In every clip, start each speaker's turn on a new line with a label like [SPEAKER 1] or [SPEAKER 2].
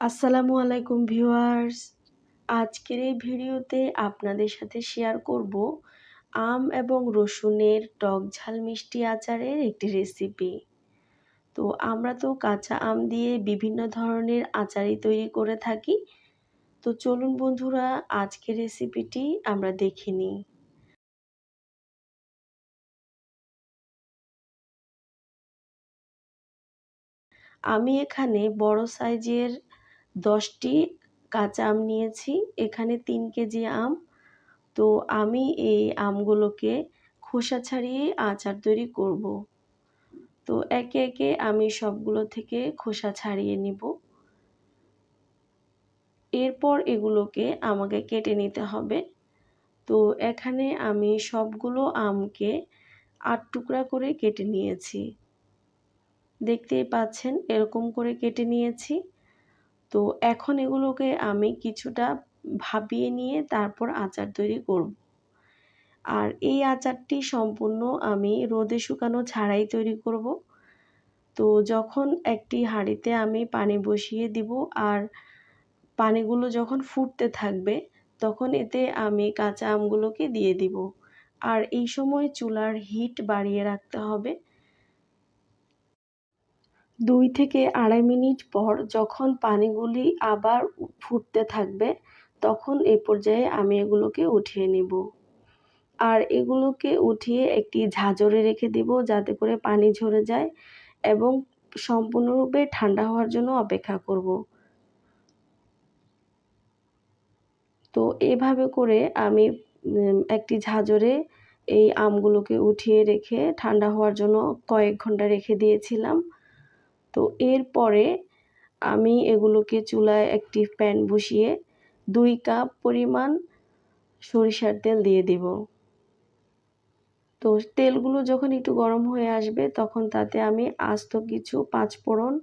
[SPEAKER 1] আসসালামু আলাইকুম ভিউয়ার্স। আজকের এই ভিডিওতে আপনাদের সাথে শেয়ার করব আম এবং রসুনের টক ঝাল মিষ্টি আচারের একটি রেসিপি তো আমরা তো কাঁচা আম দিয়ে বিভিন্ন ধরনের আচারই তৈরি করে থাকি। তো চলুন বন্ধুরা, আজকের রেসিপিটি আমরা দেখে নিই। আমি এখানে বড় সাইজের দশটি কাঁচা আম নিয়েছি, এখানে তিন কেজি আম। তো আমি এই আমগুলোকে খোসা ছাড়িয়ে আচার তৈরি করব। তো একে একে আমি সবগুলো থেকে খোসা ছাড়িয়ে নিব। এরপর এগুলোকে আমাকে কেটে নিতে হবে। তো এখানে আমি সবগুলো আমকে আট টুকরা করে কেটে নিয়েছি। দেখতেই পাচ্ছেন, এরকম করে কেটে নিয়েছি। তো এখন এগুলোকে আমি কিছুটা ভাপিয়ে নিয়ে তারপর আচার তৈরি করব। আর এই আচারটি সম্পূর্ণ আমি রোদে শুকানো ছাড়াই তৈরি করব। তো যখন একটি হাঁড়িতে আমি পানি বসিয়ে দিব আর পানিগুলো যখন ফুটতে থাকবে, তখন এতে আমি কাঁচা আমগুলোকে দিয়ে দিব। আর এই সময় চুলার হিট বাড়িয়ে রাখতে হবে। দুই থেকে আড়াই মিনিট পর যখন পানিগুলি আবার ফুটতে থাকবে, তখন এ পর্যায়ে আমি এগুলোকে উঠিয়ে নেব। আর এগুলোকে উঠিয়ে একটি ঝাঁঝরে রেখে দিব যাতে করে পানি ঝরে যায় এবং সম্পূর্ণরূপে ঠান্ডা হওয়ার জন্য অপেক্ষা করব। তো এভাবে করে আমি একটি ঝাঁঝরে এই আমগুলোকে উঠিয়ে রেখে ঠান্ডা হওয়ার জন্য কয়েক ঘণ্টা রেখে দিয়েছিলাম। তো এরপরে আমি এগুলোকে চুলায় একটি প্যান বসিয়ে দুই কাপ পরিমাণ সরিষার তেল দিয়ে দিব। তো তেলগুলো যখন একটু গরম হয়ে আসবে তখন তাতে আমি আস্ত কিছু পাঁচ ফোড়ন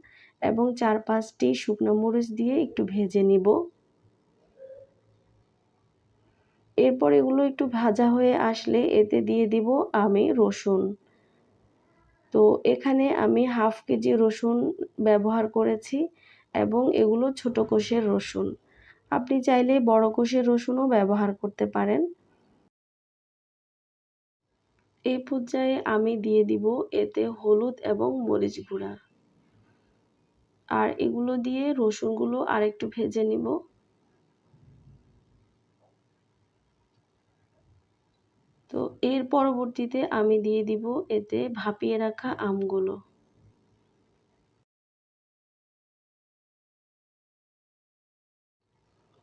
[SPEAKER 1] এবং চার পাঁচটি শুকনো মরিচ দিয়ে একটু ভেজে নিব। এরপর এগুলো একটু ভাজা হয়ে আসলে এতে দিয়ে দিব আমি রসুন। তো এখানে আমি হাফ কেজি রসুন ব্যবহার করেছি এবং এগুলো ছোট কোষের রসুন। আপনি চাইলে বড় কোষের রসুনও ব্যবহার করতে পারেন। এই পর্যায়ে আমি দিয়ে দিব এতে হলুদ এবং মরিচ গুঁড়া। আর এগুলো দিয়ে রসুনগুলো আরেকটু ভেজে নিব। তো এর পরবর্তীতে আমি দিয়ে দিব এতে ভাপিয়ে রাখা আমগুলো।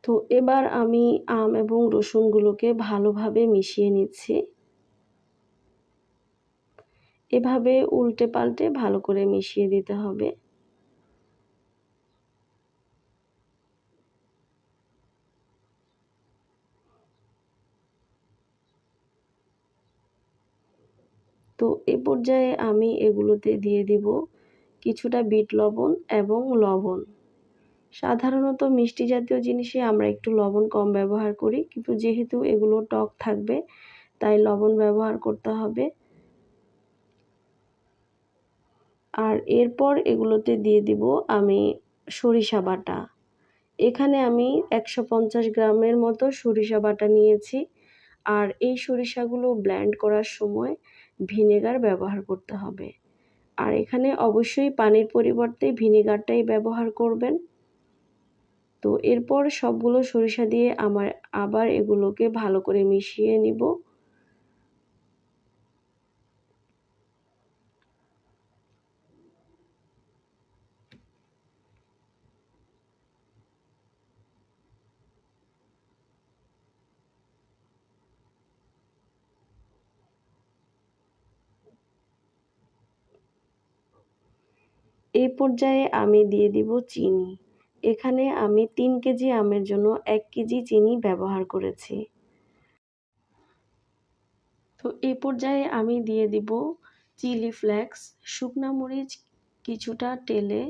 [SPEAKER 1] তো এবার আমি আম এবং রসুনগুলোকে ভালোভাবে মিশিয়ে নিচ্ছি। এভাবে উল্টে পাল্টে ভালো করে মিশিয়ে দিতে হবে তো এ পর্যায়ে আমি এগুলোতে দিয়ে দিব কিছুটা বিট লবণ এবং লবণ। সাধারণত মিষ্টি জাতীয় জিনিসে আমরা একটু লবণ কম ব্যবহার করি, কিন্তু যেহেতু এগুলো টক থাকবে, তাই লবণ ব্যবহার করতে হবে। আর এরপর এগুলোতে দিয়ে দিব আমি সরিষা বাটা। এখানে আমি একশো পঞ্চাশ গ্রামের মতো সরিষা বাটা নিয়েছি। আর এই সরিষাগুলো ব্ল্যান্ড করার সময় ভিনেগার ব্যবহার করতে হবে। আর এখানে অবশ্যই পানির পরিবর্তে ভিনেগারটাই ব্যবহার করবেন। তো এরপর সবগুলো সরিষা দিয়ে আমার আবার এগুলোকে ভালো করে মিশিয়ে নিব। এই পর্যায়ে আমি দিয়ে দিব চিনি। এখানে আমি তিন কেজি আমের জন্য এক কেজি চিনি ব্যবহার করেছি। তো এই পর্যায়ে আমি দিয়ে দিব চিলি ফ্লেক্স, শুকনা মরিচ কিছুটা টেলে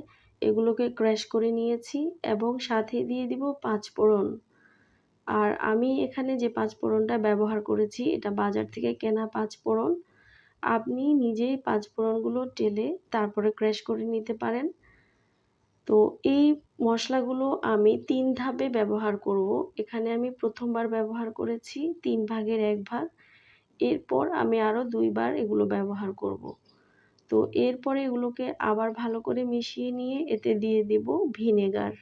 [SPEAKER 1] এগুলোকে ক্র্যাশ করে নিয়েছি এবং সাথে দিয়ে দিব পাঁচ ফোড়ন। আর আমি এখানে যে পাঁচ ফোড়নটা ব্যবহার করেছি, এটা বাজার থেকে কেনা পাঁচ ফোড়ন। আপনি নিজেই পাঁচ ফোড়নগুলো টেলে তারপরে ক্র্যাশ করে নিতে পারেন। তো এই মশলাগুলো আমি তিন ধাপে ব্যবহার করব। এখানে আমি প্রথমবার ব্যবহার করেছি, তিন ভাগের এক ভাগ। এরপর আমি আরও দুইবার এগুলো ব্যবহার করব। তো এরপরে এগুলোকে আবার ভালো করে মিশিয়ে নিয়ে এতে দিয়ে দেব ভিনেগার।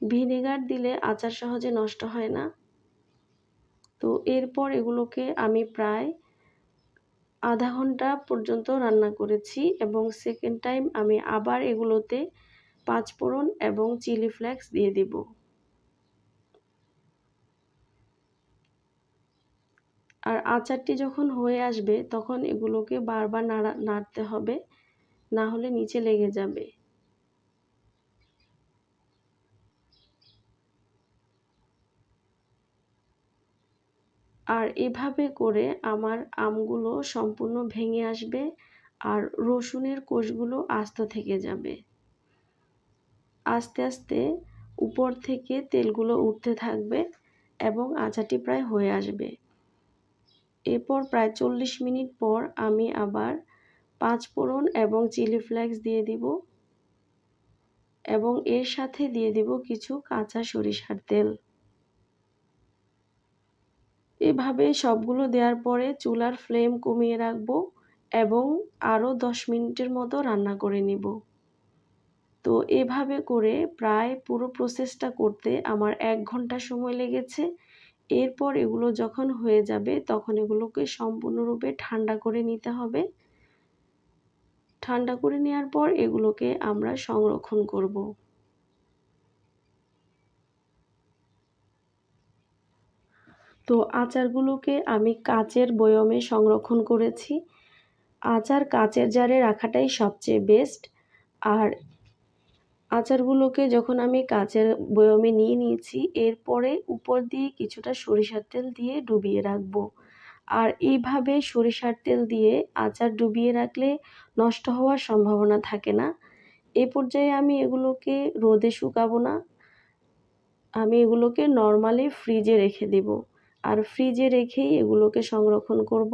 [SPEAKER 1] ভিনেগার দিলে আচার সহজে নষ্ট হয় না। তো এরপর এগুলোকে আমি প্রায় আধা ঘণ্টা পর্যন্ত রান্না করেছি এবং সেকেন্ড টাইম আমি আবার এগুলোতে পাঁচফোড়ন এবং চিলি ফ্লেক্স দিয়ে দেব। আর আচারটি যখন হয়ে আসবে তখন এগুলোকে বারবার নাড়া নাড়তে হবে, না হলে নিচে লেগে যাবে। আর এভাবে করে আমার আমগুলো সম্পূর্ণ ভেঙে আসবে আর রসুনের কোষগুলো আস্ত থেকে যাবে। আস্তে আস্তে উপর থেকে তেলগুলো উঠতে থাকবে এবং আচাটি প্রায় হয়ে আসবে। এরপর প্রায় চল্লিশ মিনিট পর আমি আবার পাঁচ ফোড়ন এবং চিলি ফ্লেক্স দিয়ে দিব এবং এর সাথে দিয়ে দিব কিছু কাঁচা সরিষার তেল। এভাবে সবগুলো দেওয়ার পরে চুলার ফ্লেম কমিয়ে রাখব এবং আরও দশ মিনিটের মতো রান্না করে নিব। তো এভাবে করে প্রায় পুরো প্রসেসটা করতে আমার এক ঘণ্টা সময় লেগেছে। এরপর এগুলো যখন হয়ে যাবে তখন এগুলোকে সম্পূর্ণরূপে ঠান্ডা করে নিতে হবে। ঠান্ডা করে নেওয়ার পর এগুলোকে আমরা সংরক্ষণ করব। তো আচারগুলোকে আমি কাচের বয়মে সংরক্ষণ করেছি। আচার কাচের জারে রাখাটাই সবচেয়ে বেস্ট আর আচারগুলোকে যখন আমি কাচের বয়মে নিয়ে নিয়েছি, এরপরে উপর দিয়ে কিছুটা সরিষার তেল দিয়ে ডুবিয়ে রাখব। আর এইভাবে সরিষার তেল দিয়ে আচার ডুবিয়ে রাখলে নষ্ট হওয়ার সম্ভাবনা থাকে না। এ পর্যায়ে আমি এগুলোকে রোদে শুকাবো না। আমি এগুলোকে নর্মালি ফ্রিজে রেখে দেব। আর ফ্রিজে রেখেই এগুলোকে সংরক্ষণ করব।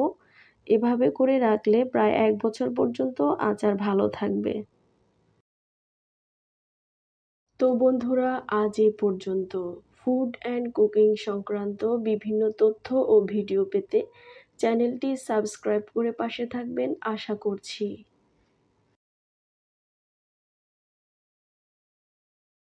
[SPEAKER 1] এভাবে করে রাখলে প্রায় এক বছর পর্যন্ত আচার ভালো থাকবে। তো বন্ধুরা, আজ এ পর্যন্ত। ফুড অ্যান্ড কুকিং সংক্রান্ত বিভিন্ন তথ্য ও ভিডিও পেতে চ্যানেলটি সাবস্ক্রাইব করে পাশে থাকবেন। আশা করছি।